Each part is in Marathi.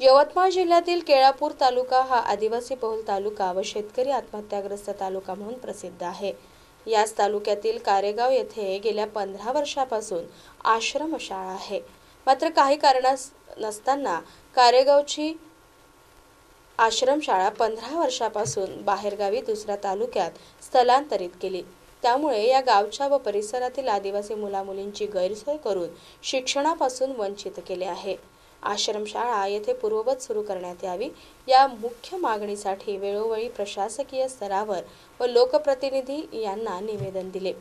यवतमाळ जिल्ह्यातील केळापूर तालुका हा आदिवासी बहुल तालुका व शेतकरी आत्महत्याग्रस्त तालुका म्हणून प्रसिद्ध आहे. याच तालुक्यातील कारेगाव येथे गेल्या पंधरा वर्षापासून आश्रमशाळा आहे. मात्र काही कारणास नसताना कारेगावची आश्रमशाळा पंधरा वर्षापासून बाहेरगावी दुसऱ्या तालुक्यात स्थलांतरित केली. त्यामुळे या गावच्या व परिसरातील आदिवासी मुलामुलींची गैरसोय करून शिक्षणापासून वंचित केले आहे. आश्रमशाळा येथे पूर्ववत सुरू करण्यात यावी. या मुख्य मागणीसाठी वेळोवेळी प्रशासकीय स्तरावर व लोकप्रतिनिधी यांना निवेदन दिले.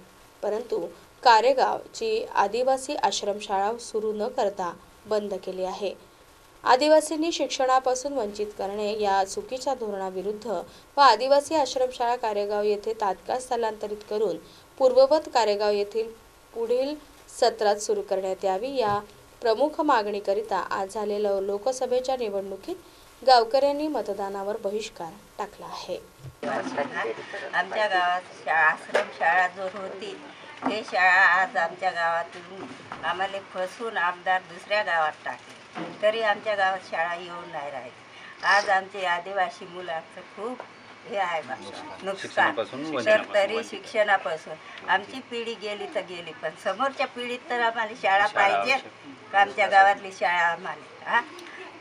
परंतु कारेगावची आदिवासी आश्रमशाळा सुरू न करता बंद केली आहे. आदिवासींनी शिक्षणापासून वंचित करणे या चुकीच्या धोरणाविरुद्ध व आदिवासी आश्रमशाळा कारेगाव येथे तात्काळ स्थलांतरित करून पूर्ववत कारेगाव येथील पुढील सत्रात सुरू करण्यात यावी या प्रमुख मागणीकरिता आज झालेल्या लोकसभेच्या निवडणुकीत गावकऱ्यांनी मतदानावर बहिष्कार टाकला आहे. आमच्या गावात शाळा आश्रम शाळा जो होती. ते शाळा आज आमच्या गावातून आम्हाला फसवून आमदार दुसऱ्या गावात टाकले. तरी आमच्या गावात शाळा येऊन नाही राहिली. आज आमचे आदिवासी मुलांचं खूप हे आहे बा, नुकसान. तर तरी शिक्षणापासून. आमची पिढी गेली तर गेली पण समोरच्या पिढीत तर आम्हाला शाळा पाहिजे. का आमच्या गावातली शाळा आम्हाला हा?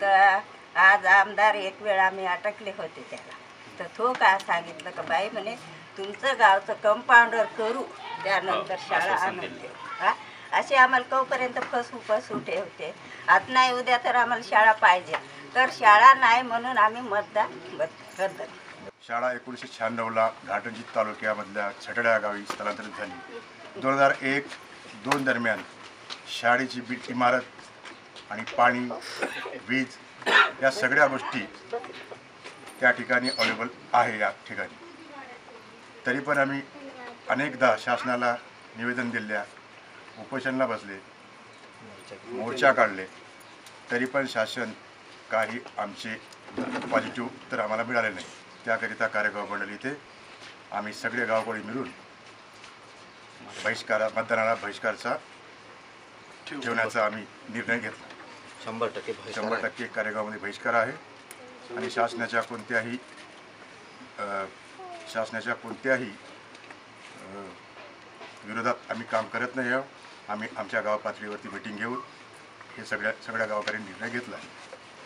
तर आज आमदार एक वेळ आम्ही अटकले होते त्याला. तर तो काय सांगितलं का बाई म्हणे तुमचं गावचं कंपाऊंडर करू त्यानंतर शाळा आणून देऊ. हा? असे आम्हाला कवपर्यंत फसू फसू ठेवते. आज नाही उद्या तर आम्हाला शाळा पाहिजे. तर शाळा नाही म्हणून आम्ही मतदान रद्द. शाळा एकोणीसशे शहाण्णवला घाटंजी तालुक्यामधल्या छटड्या गावी स्थलांतरित झाली. दोन हजार एक दोन दरम्यान शाळेची बीट इमारत आणि पाणी वीज या सगळ्या गोष्टी त्या ठिकाणी अवेलेबल आहे या ठिकाणी. तरी पण आम्ही अनेकदा शासनाला निवेदन दिल्या उपोषणला बसले मोर्चा काढले तरी पण शासन काही आमचे पॉझिटिव्ह तर आम्हाला मिळाले नाही. त्याकरिता कार्यगाव मंडळ इथे आम्ही सगळे गावकरी मिळून बहिष्कारा मतदानाला बहिष्कारचा ठेवण्याचा आम्ही निर्णय घेतला. शंभर टक्के शंभर. टक्के कार्यगावामध्ये बहिष्कार आहे. आणि शासनाच्या कोणत्याही शासनाच्या कोणत्याही विरोधात आम्ही काम करत नाही आहोत. आम्ही आमच्या गाव पातळीवरती मिटिंग घेऊन हे सगळ्या सगळ्या गावकऱ्यांनी निर्णय घेतला. आहे